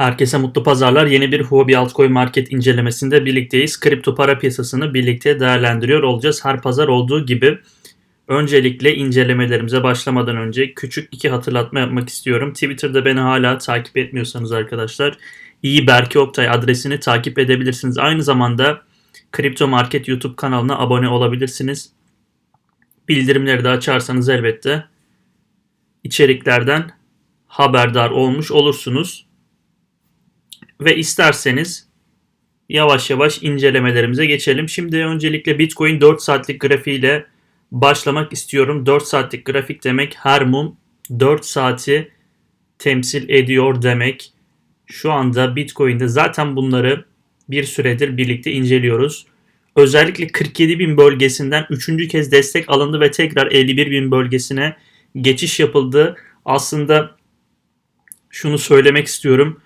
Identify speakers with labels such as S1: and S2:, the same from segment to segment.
S1: Herkese mutlu pazarlar. Yeni bir Huobi Altcoin Market incelemesinde birlikteyiz. Kripto para piyasasını birlikte değerlendiriyor olacağız. Her pazar olduğu gibi öncelikle incelemelerimize başlamadan önce küçük iki hatırlatma yapmak istiyorum. Twitter'da beni hala takip etmiyorsanız arkadaşlar iyi Berke Oktay adresini takip edebilirsiniz. Aynı zamanda Kripto Market YouTube kanalına abone olabilirsiniz. Bildirimleri de açarsanız elbette içeriklerden haberdar olmuş olursunuz. Ve isterseniz yavaş yavaş incelemelerimize geçelim. Şimdi öncelikle Bitcoin 4 saatlik grafiğiyle başlamak istiyorum. 4 saatlik grafik demek her mum 4 saati temsil ediyor demek. Şu anda Bitcoin'de zaten bunları bir süredir birlikte inceliyoruz. Özellikle 47 bin bölgesinden 3. kez destek alındı ve tekrar 51 bin bölgesine geçiş yapıldı. Aslında şunu söylemek istiyorum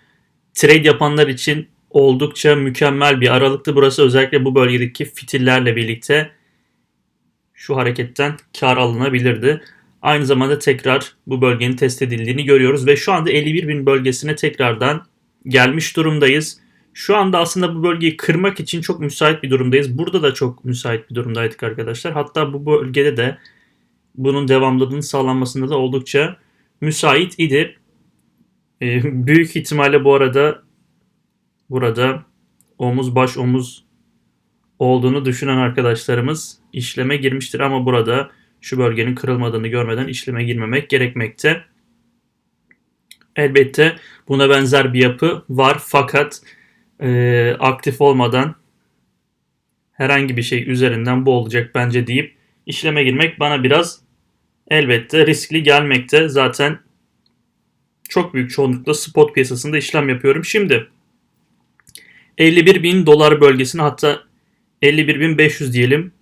S1: trade yapanlar için oldukça mükemmel bir aralıktı. Burası özellikle bu bölgedeki fitillerle birlikte şu hareketten kar alınabilirdi. Aynı zamanda tekrar bu bölgenin test edildiğini görüyoruz ve şu anda 51 bin bölgesine tekrardan gelmiş durumdayız. Şu anda aslında bu bölgeyi kırmak için çok müsait bir durumdayız. Burada da çok müsait bir durumdaydık arkadaşlar. Hatta bu bölgede de bunun devamlılığının sağlanmasında da oldukça müsait idi. E, büyük ihtimalle bu arada burada omuz baş omuz olduğunu düşünen arkadaşlarımız işleme girmiştir ama burada şu bölgenin kırılmadığını görmeden işleme girmemek gerekmekte. Elbette buna benzer bir yapı var fakat e, aktif olmadan herhangi bir şey üzerinden bu olacak bence deyip işleme girmek bana biraz elbette riskli gelmekte. Zaten çok büyük çoğunlukla spot piyasasında işlem yapıyorum. Şimdi 51 bin dolar bölgesine hatta 51 bin 500 diyelim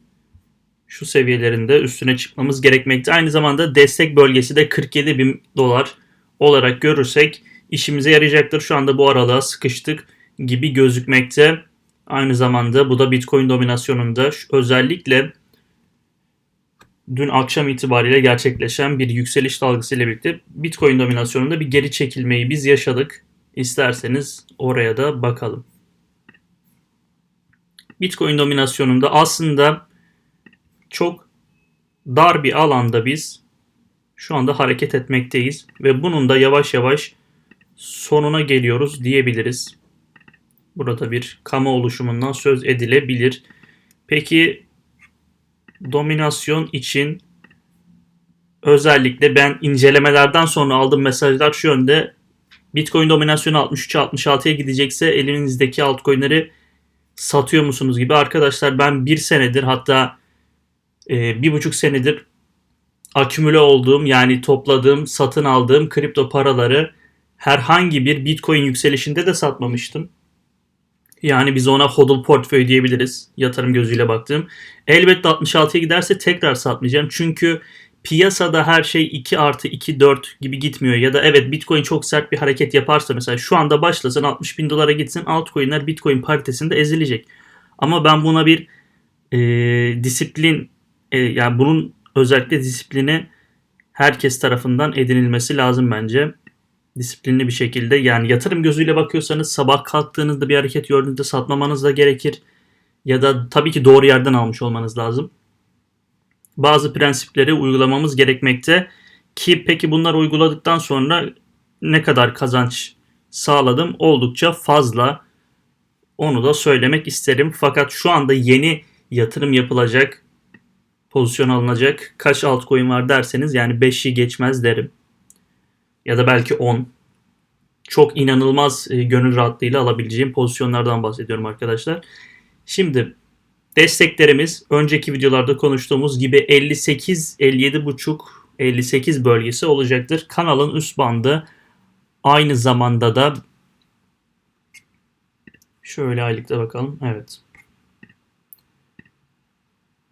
S1: şu seviyelerinde üstüne çıkmamız gerekmekte. Aynı zamanda destek bölgesi de 47 bin dolar olarak görürsek işimize yarayacaktır. Şu anda bu aralığa sıkıştık gibi gözükmekte. Aynı zamanda bu da Bitcoin dominasyonunda özellikle dün akşam itibariyle gerçekleşen bir yükseliş dalgası ile birlikte Bitcoin dominasyonunda bir geri çekilmeyi biz yaşadık. İsterseniz oraya da bakalım. Bitcoin dominasyonunda aslında çok dar bir alanda biz şu anda hareket etmekteyiz ve bunun da yavaş yavaş sonuna geliyoruz diyebiliriz. Burada bir kamu oluşumundan söz edilebilir. Peki dominasyon için özellikle ben incelemelerden sonra aldığım mesajlar şu yönde. Bitcoin dominasyonu 63'e 66'ya gidecekse elinizdeki altcoin'leri satıyor musunuz gibi. Arkadaşlar ben bir senedir hatta e, bir buçuk senedir akümüle olduğum yani topladığım, satın aldığım kripto paraları herhangi bir Bitcoin yükselişinde de satmamıştım. Yani biz ona hodl portföy diyebiliriz yatırım gözüyle baktığım. Elbette 66'ya giderse tekrar satmayacağım. Çünkü piyasada her şey 2 artı 2 4 gibi gitmiyor. Ya da evet Bitcoin çok sert bir hareket yaparsa mesela şu anda başlasın 60 bin dolara gitsin altcoin'ler Bitcoin paritesinde ezilecek. Ama ben buna bir e, disiplin e, yani bunun özellikle disiplini herkes tarafından edinilmesi lazım bence disiplinli bir şekilde yani yatırım gözüyle bakıyorsanız sabah kalktığınızda bir hareket gördüğünüzde satmamanız da gerekir. Ya da tabii ki doğru yerden almış olmanız lazım. Bazı prensipleri uygulamamız gerekmekte ki peki bunlar uyguladıktan sonra ne kadar kazanç sağladım oldukça fazla. Onu da söylemek isterim. Fakat şu anda yeni yatırım yapılacak, pozisyon alınacak kaç altcoin var derseniz yani 5'i geçmez derim ya da belki 10 çok inanılmaz e, gönül rahatlığıyla alabileceğim pozisyonlardan bahsediyorum arkadaşlar. Şimdi desteklerimiz önceki videolarda konuştuğumuz gibi 58 57.5 58 bölgesi olacaktır. Kanalın üst bandı aynı zamanda da şöyle aylıkta bakalım. Evet.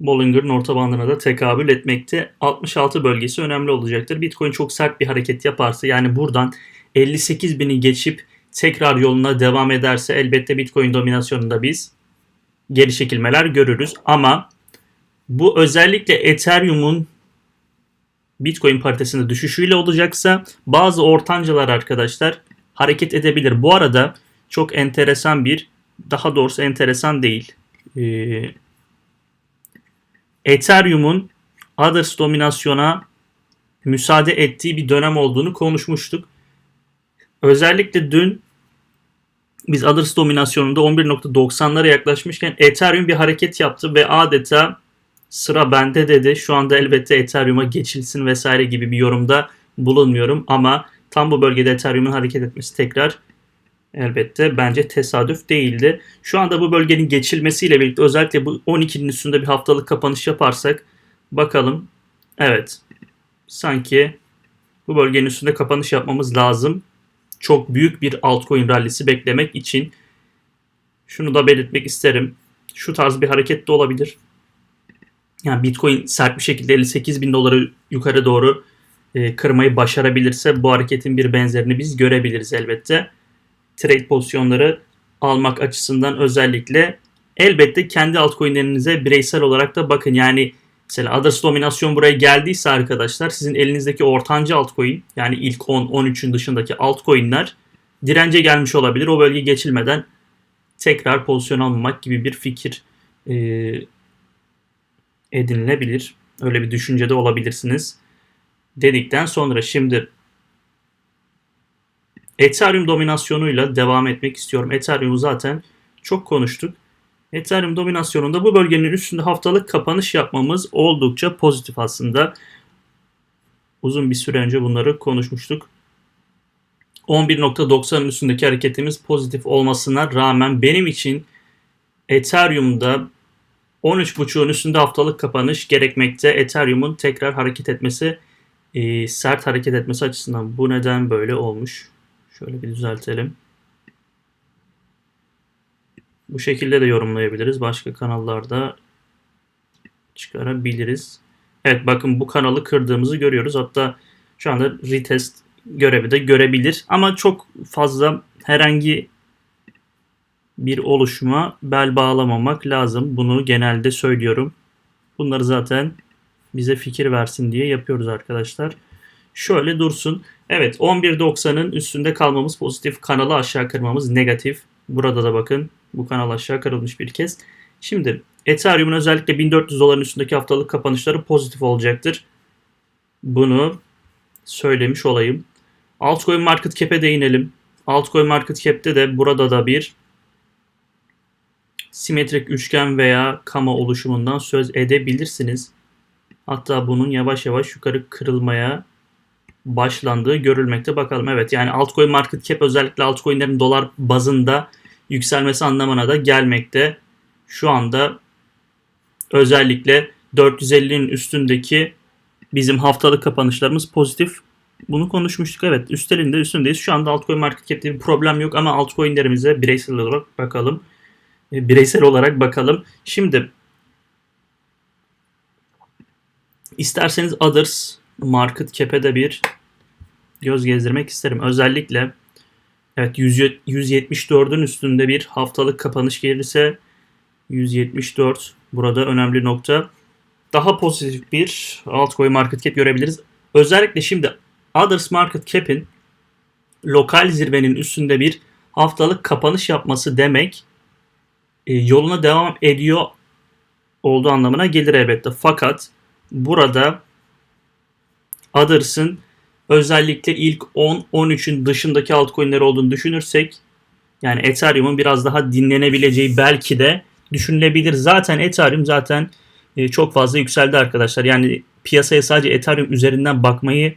S1: Bollinger'ın orta bandına da tekabül etmekte. 66 bölgesi önemli olacaktır. Bitcoin çok sert bir hareket yaparsa yani buradan 58 bini geçip tekrar yoluna devam ederse elbette Bitcoin dominasyonunda biz geri çekilmeler görürüz. Ama bu özellikle Ethereum'un Bitcoin paritesinde düşüşüyle olacaksa bazı ortancalar arkadaşlar hareket edebilir. Bu arada çok enteresan bir, daha doğrusu enteresan değil. Ee, Ethereum'un Others dominasyona müsaade ettiği bir dönem olduğunu konuşmuştuk. Özellikle dün biz Others dominasyonunda 11.90'lara yaklaşmışken Ethereum bir hareket yaptı ve adeta sıra bende dedi. Şu anda elbette Ethereum'a geçilsin vesaire gibi bir yorumda bulunmuyorum ama tam bu bölgede Ethereum'un hareket etmesi tekrar elbette bence tesadüf değildi. Şu anda bu bölgenin geçilmesiyle birlikte özellikle bu 12'nin üstünde bir haftalık kapanış yaparsak bakalım. Evet. Sanki bu bölgenin üstünde kapanış yapmamız lazım. Çok büyük bir altcoin rallisi beklemek için şunu da belirtmek isterim. Şu tarz bir hareket de olabilir. Yani Bitcoin sert bir şekilde 58 bin doları yukarı doğru e, kırmayı başarabilirse bu hareketin bir benzerini biz görebiliriz elbette. Trade pozisyonları almak açısından özellikle elbette kendi altcoin'lerinize bireysel olarak da bakın. Yani mesela Others dominasyon buraya geldiyse arkadaşlar sizin elinizdeki ortancı altcoin yani ilk 10 13'ün dışındaki altcoin'ler dirence gelmiş olabilir. O bölge geçilmeden tekrar pozisyon almamak gibi bir fikir e, edinilebilir. Öyle bir düşüncede olabilirsiniz. Dedikten sonra şimdi Ethereum dominasyonuyla devam etmek istiyorum. Ethereum'u zaten çok konuştuk. Ethereum dominasyonunda bu bölgenin üstünde haftalık kapanış yapmamız oldukça pozitif aslında. Uzun bir süre önce bunları konuşmuştuk. 11.90'ın üstündeki hareketimiz pozitif olmasına rağmen benim için Ethereum'da 13.5'un üstünde haftalık kapanış gerekmekte. Ethereum'un tekrar hareket etmesi, e, sert hareket etmesi açısından bu neden böyle olmuş. Şöyle bir düzeltelim. Bu şekilde de yorumlayabiliriz. Başka kanallarda çıkarabiliriz. Evet bakın bu kanalı kırdığımızı görüyoruz. Hatta şu anda retest görevi de görebilir. Ama çok fazla herhangi bir oluşuma bel bağlamamak lazım. Bunu genelde söylüyorum. Bunları zaten bize fikir versin diye yapıyoruz arkadaşlar. Şöyle dursun. Evet 11.90'ın üstünde kalmamız pozitif. Kanalı aşağı kırmamız negatif. Burada da bakın bu kanal aşağı kırılmış bir kez. Şimdi Ethereum'un özellikle 1400 doların üstündeki haftalık kapanışları pozitif olacaktır. Bunu söylemiş olayım. Altcoin Market Cap'e değinelim. Altcoin Market Cap'te de burada da bir simetrik üçgen veya kama oluşumundan söz edebilirsiniz. Hatta bunun yavaş yavaş yukarı kırılmaya başlandığı görülmekte. Bakalım evet yani altcoin market cap özellikle altcoin'lerin dolar bazında yükselmesi anlamına da gelmekte. Şu anda özellikle 450'nin üstündeki bizim haftalık kapanışlarımız pozitif. Bunu konuşmuştuk evet üstelinde üstündeyiz. Şu anda altcoin market cap'te bir problem yok ama altcoin'lerimize bireysel olarak bakalım. E, bireysel olarak bakalım. Şimdi isterseniz others market cap'e de bir göz gezdirmek isterim. Özellikle evet 174'ün üstünde bir haftalık kapanış gelirse 174 burada önemli nokta. Daha pozitif bir altcoin market cap görebiliriz. Özellikle şimdi Others Market Cap'in lokal zirvenin üstünde bir haftalık kapanış yapması demek e, yoluna devam ediyor olduğu anlamına gelir elbette. Fakat burada Others'ın özellikle ilk 10-13'ün dışındaki altcoin'ler olduğunu düşünürsek yani Ethereum'un biraz daha dinlenebileceği belki de düşünülebilir. Zaten Ethereum zaten e, çok fazla yükseldi arkadaşlar. Yani piyasaya sadece Ethereum üzerinden bakmayı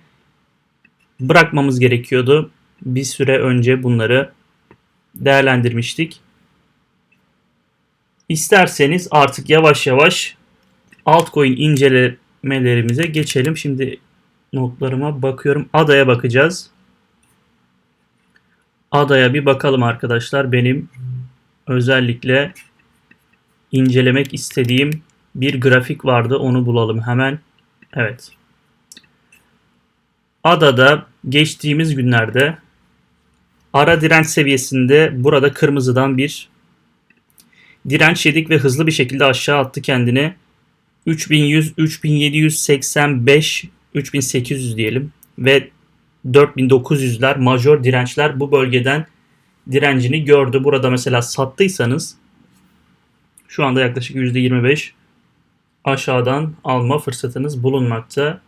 S1: bırakmamız gerekiyordu. Bir süre önce bunları değerlendirmiştik. İsterseniz artık yavaş yavaş altcoin incelemelerimize geçelim. Şimdi notlarıma bakıyorum. Adaya bakacağız. Adaya bir bakalım arkadaşlar. Benim özellikle incelemek istediğim bir grafik vardı. Onu bulalım hemen. Evet. Adada geçtiğimiz günlerde ara direnç seviyesinde burada kırmızıdan bir direnç yedik ve hızlı bir şekilde aşağı attı kendini. 3100, 3785, 3800 diyelim ve 4900'ler major dirençler bu bölgeden direncini gördü. Burada mesela sattıysanız şu anda yaklaşık %25 aşağıdan alma fırsatınız bulunmakta.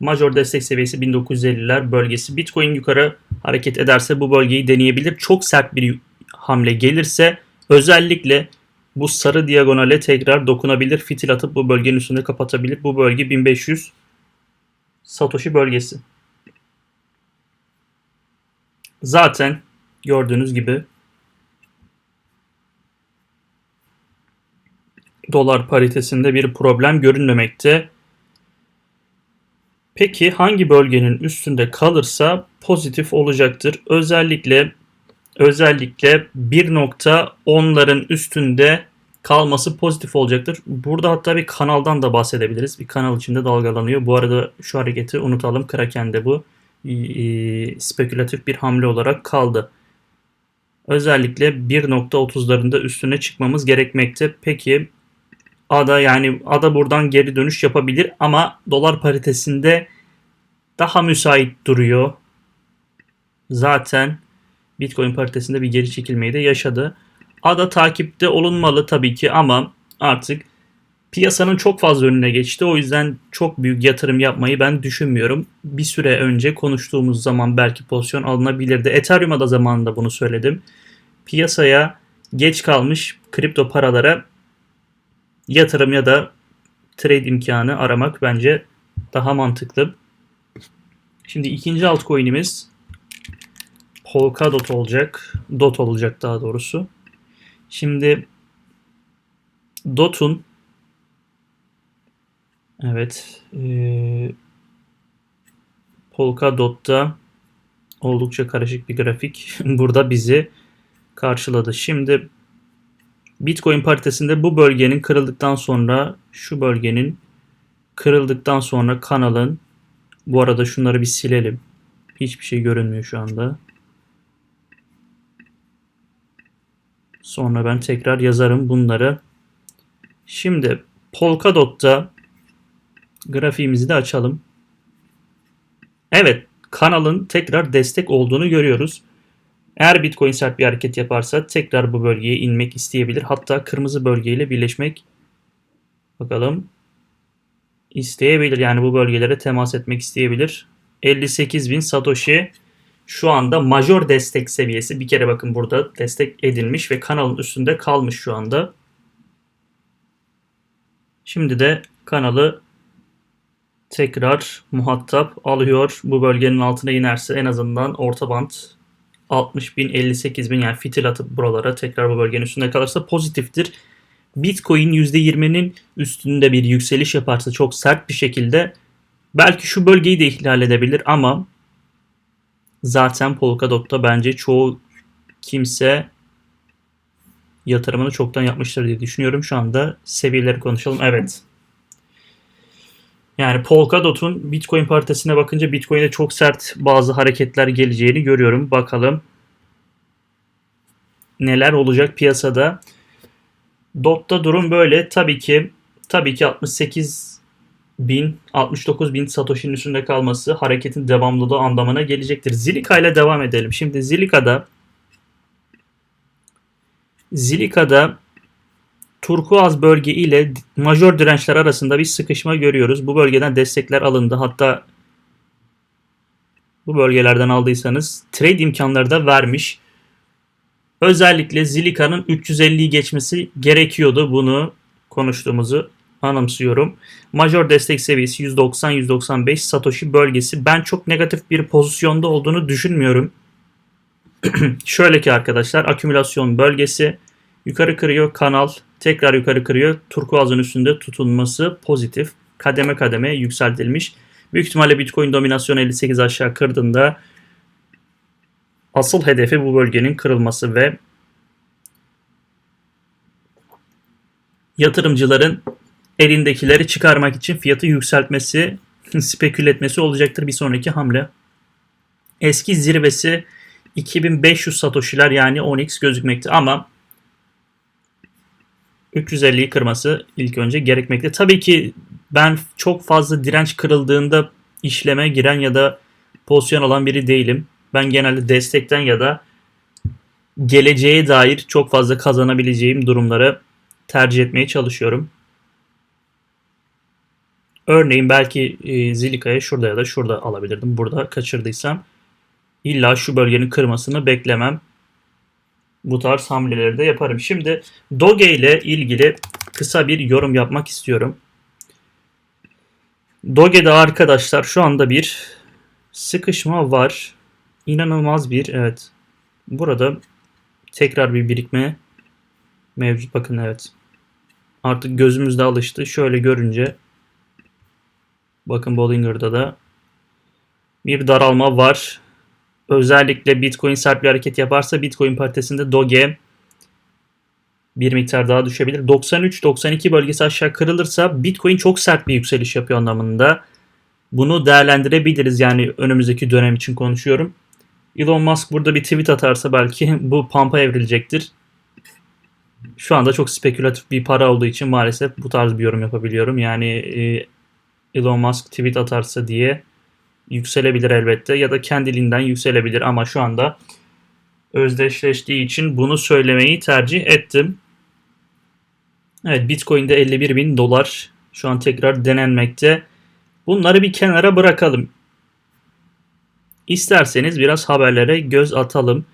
S1: Major destek seviyesi 1950'ler bölgesi. Bitcoin yukarı hareket ederse bu bölgeyi deneyebilir. Çok sert bir hamle gelirse özellikle bu sarı diagonale tekrar dokunabilir. Fitil atıp bu bölgenin üstünde kapatabilir. Bu bölge 1500 Satoshi bölgesi. Zaten gördüğünüz gibi dolar paritesinde bir problem görünmemekte. Peki hangi bölgenin üstünde kalırsa pozitif olacaktır? Özellikle özellikle 1.10'ların üstünde kalması pozitif olacaktır. Burada hatta bir kanaldan da bahsedebiliriz. Bir kanal içinde dalgalanıyor. Bu arada şu hareketi unutalım. Kraken'de bu e, spekülatif bir hamle olarak kaldı. Özellikle 1.30'larında üstüne çıkmamız gerekmekte. Peki ADA yani ADA buradan geri dönüş yapabilir ama dolar paritesinde daha müsait duruyor. Zaten Bitcoin paritesinde bir geri çekilmeyi de yaşadı. ADA takipte olunmalı tabii ki ama artık piyasanın çok fazla önüne geçti. O yüzden çok büyük yatırım yapmayı ben düşünmüyorum. Bir süre önce konuştuğumuz zaman belki pozisyon alınabilirdi. Ethereum'a da zamanında bunu söyledim. Piyasaya geç kalmış kripto paralara yatırım ya da trade imkanı aramak bence daha mantıklı. Şimdi ikinci altcoin'imiz Polkadot olacak. Dot olacak daha doğrusu. Şimdi Dot'un evet e, Polkadot'ta oldukça karışık bir grafik burada bizi karşıladı. Şimdi Bitcoin paritesinde bu bölgenin kırıldıktan sonra şu bölgenin kırıldıktan sonra kanalın bu arada şunları bir silelim. Hiçbir şey görünmüyor şu anda. Sonra ben tekrar yazarım bunları. Şimdi Polkadot'ta grafiğimizi de açalım. Evet kanalın tekrar destek olduğunu görüyoruz. Eğer Bitcoin sert bir hareket yaparsa tekrar bu bölgeye inmek isteyebilir. Hatta kırmızı bölgeyle birleşmek bakalım isteyebilir. Yani bu bölgelere temas etmek isteyebilir. 58.000 Satoshi şu anda major destek seviyesi. Bir kere bakın burada destek edilmiş ve kanalın üstünde kalmış şu anda. Şimdi de kanalı tekrar muhatap alıyor. Bu bölgenin altına inerse en azından orta band 60 bin 58 bin yani fitil atıp buralara tekrar bu bölgenin üstünde kalırsa pozitiftir. Bitcoin %20'nin üstünde bir yükseliş yaparsa çok sert bir şekilde belki şu bölgeyi de ihlal edebilir ama zaten Polkadot'ta bence çoğu kimse yatırımını çoktan yapmıştır diye düşünüyorum. Şu anda seviyeleri konuşalım. Evet. Yani Polkadot'un Bitcoin paritesine bakınca Bitcoin'e çok sert bazı hareketler geleceğini görüyorum. Bakalım neler olacak piyasada. Dot'ta durum böyle. Tabii ki tabii ki 68 bin 69 bin Satoshi'nin üstünde kalması hareketin devamlılığı anlamına gelecektir. Zilika ile devam edelim. Şimdi Zilika'da Zilika'da turkuaz bölge ile majör dirençler arasında bir sıkışma görüyoruz. Bu bölgeden destekler alındı. Hatta bu bölgelerden aldıysanız trade imkanları da vermiş. Özellikle Zilika'nın 350'yi geçmesi gerekiyordu. Bunu konuştuğumuzu anımsıyorum. Major destek seviyesi 190-195 Satoshi bölgesi. Ben çok negatif bir pozisyonda olduğunu düşünmüyorum. Şöyle ki arkadaşlar akümülasyon bölgesi yukarı kırıyor kanal tekrar yukarı kırıyor. Turkuaz'ın üstünde tutunması pozitif. Kademe kademe yükseltilmiş. Büyük ihtimalle Bitcoin dominasyon 58 aşağı kırdığında asıl hedefi bu bölgenin kırılması ve yatırımcıların elindekileri çıkarmak için fiyatı yükseltmesi, spekül etmesi olacaktır bir sonraki hamle. Eski zirvesi 2500 satoshiler yani 10x gözükmekte ama 350'yi kırması ilk önce gerekmekte. Tabii ki ben çok fazla direnç kırıldığında işleme giren ya da pozisyon alan biri değilim. Ben genelde destekten ya da geleceğe dair çok fazla kazanabileceğim durumları tercih etmeye çalışıyorum. Örneğin belki e, Zilika'ya şurada ya da şurada alabilirdim. Burada kaçırdıysam illa şu bölgenin kırmasını beklemem. Bu tarz hamleleri de yaparım. Şimdi Doge ile ilgili kısa bir yorum yapmak istiyorum. Doge'de arkadaşlar şu anda bir sıkışma var. İnanılmaz bir evet. Burada tekrar bir birikme mevcut. Bakın evet. Artık gözümüzde alıştı. Şöyle görünce bakın Bollinger'da da bir daralma var. Özellikle Bitcoin sert bir hareket yaparsa Bitcoin paritesinde Doge bir miktar daha düşebilir. 93-92 bölgesi aşağı kırılırsa Bitcoin çok sert bir yükseliş yapıyor anlamında. Bunu değerlendirebiliriz yani önümüzdeki dönem için konuşuyorum. Elon Musk burada bir tweet atarsa belki bu pampa evrilecektir. Şu anda çok spekülatif bir para olduğu için maalesef bu tarz bir yorum yapabiliyorum. Yani e, Elon Musk tweet atarsa diye yükselebilir elbette ya da kendiliğinden yükselebilir ama şu anda özdeşleştiği için bunu söylemeyi tercih ettim. Evet Bitcoin'de 51 bin dolar şu an tekrar denenmekte. Bunları bir kenara bırakalım. İsterseniz biraz haberlere göz atalım.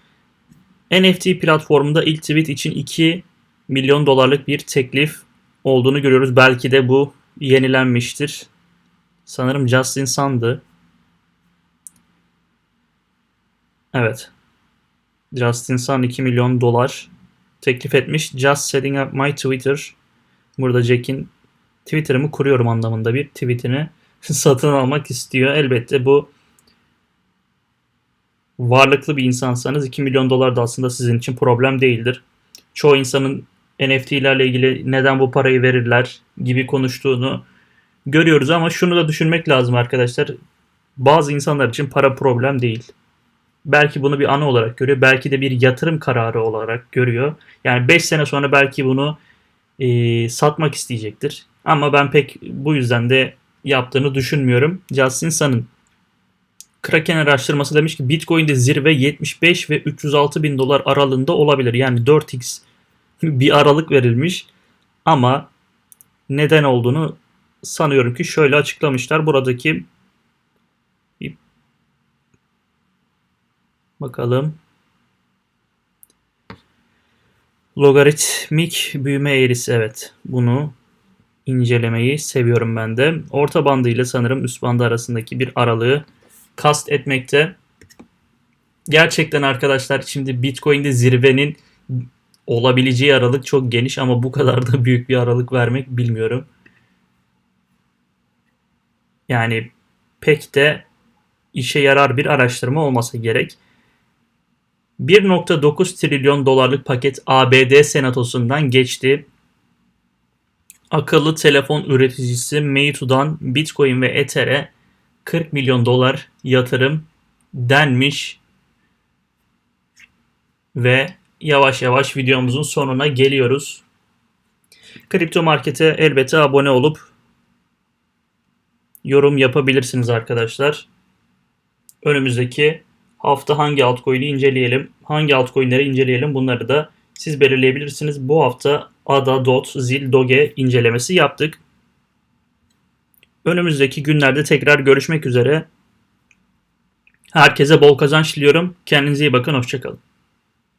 S1: NFT platformunda ilk tweet için 2 milyon dolarlık bir teklif olduğunu görüyoruz. Belki de bu yenilenmiştir. Sanırım Justin Sun'dı. Evet. Justin Sun 2 milyon dolar teklif etmiş. Just setting up my Twitter. Burada Jack'in Twitter'ımı kuruyorum anlamında bir tweetini satın almak istiyor. Elbette bu varlıklı bir insansanız 2 milyon dolar da aslında sizin için problem değildir. Çoğu insanın NFT'lerle ilgili neden bu parayı verirler gibi konuştuğunu görüyoruz ama şunu da düşünmek lazım arkadaşlar. Bazı insanlar için para problem değil. Belki bunu bir ana olarak görüyor. Belki de bir yatırım kararı olarak görüyor. Yani 5 sene sonra belki bunu e, satmak isteyecektir. Ama ben pek bu yüzden de yaptığını düşünmüyorum. Justin Sun'ın Kraken araştırması demiş ki Bitcoin'de zirve 75 ve 306 bin dolar aralığında olabilir. Yani 4x bir aralık verilmiş. Ama neden olduğunu sanıyorum ki şöyle açıklamışlar. Buradaki bakalım logaritmik büyüme eğrisi evet bunu incelemeyi seviyorum ben de. Orta bandı ile sanırım üst bandı arasındaki bir aralığı kast etmekte. Gerçekten arkadaşlar şimdi Bitcoin'de zirvenin olabileceği aralık çok geniş ama bu kadar da büyük bir aralık vermek bilmiyorum. Yani pek de işe yarar bir araştırma olmasa gerek. 1.9 trilyon dolarlık paket ABD Senatosu'ndan geçti. Akıllı telefon üreticisi Meitu'dan Bitcoin ve Ether'e 40 milyon dolar yatırım denmiş. Ve yavaş yavaş videomuzun sonuna geliyoruz. Kripto Market'e elbette abone olup yorum yapabilirsiniz arkadaşlar. Önümüzdeki hafta hangi altcoin'i inceleyelim, hangi altcoin'leri inceleyelim bunları da siz belirleyebilirsiniz. Bu hafta ADA, DOT, ZIL, DOGE incelemesi yaptık. Önümüzdeki günlerde tekrar görüşmek üzere. Herkese bol kazanç diliyorum. Kendinize iyi bakın. Hoşçakalın.